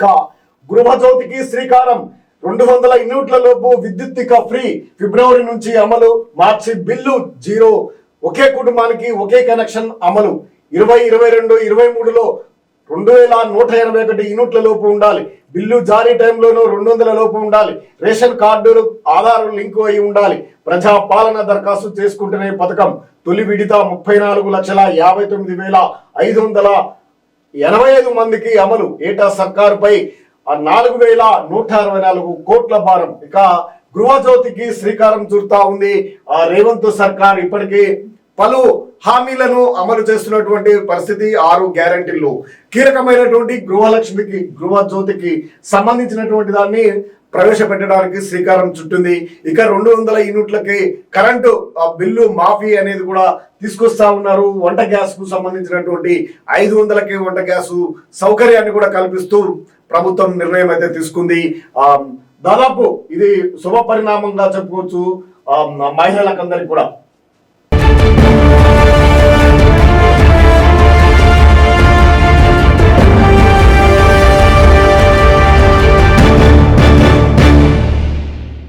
ఇక గృహజ్యోతికి శ్రీకారం. రెండు వందల యూనిట్ల లోపు విద్యుత్ ఇక ఫ్రీ. ఫిబ్రవరి నుంచి అమలు. మార్చి బిల్లు జీరో. ఒకే కుటుంబానికి ఒకే కనెక్షన్ అమలు. ఇరవై ఇరవై రెండు ఇరవై మూడులో రెండు వేల నూట ఎనభై ఒకటి యూనిట్ల లోపు ఉండాలి. బిల్లు జారీ టైంలోనూ రెండు వందల లోపు ఉండాలి. రేషన్ కార్డులు ఆధార్ లింకు అయి ఉండాలి. ప్రజా పాలన దరఖాస్తు చేసుకుంటునే పథకం. తొలి విడత ముప్పై నాలుగు లక్షల యాభై తొమ్మిది వేల ఐదు వందల ఎనభై ఐదు మందికి అమలు. ఏటా సర్కారుపై నాలుగు వేల నూట అరవై నాలుగు కోట్ల భారం. ఇక గృహజ్యోతికి శ్రీకారం చుడతా ఉంది. ఆ రేవంత్ సర్కార్ ఇప్పటికే పలు హామీలను అమలు చేస్తున్నటువంటి పరిస్థితి ఆరు గ్యారంటీలు. కీలకమైనటువంటి గృహలక్ష్మికి గృహజ్యోతికి సంబంధించినటువంటి దాన్ని ప్రవేశపెట్టడానికి శ్రీకారం చుట్టింది. ఇక రెండు వందల యూనిట్లకి కరెంటు బిల్లు మాఫీ అనేది కూడా తీసుకొస్తా ఉన్నారు. వంట గ్యాస్కు సంబంధించినటువంటి ఐదు వందలకి వంట గ్యాస్ సౌకర్యాన్ని కూడా కల్పిస్తూ ప్రభుత్వం నిర్ణయం అయితే తీసుకుంది. ఆ దాదాపు ఇది శుభ పరిణామంగా చెప్పుకోవచ్చు. ఆ, మహిళలకందరికి కూడా.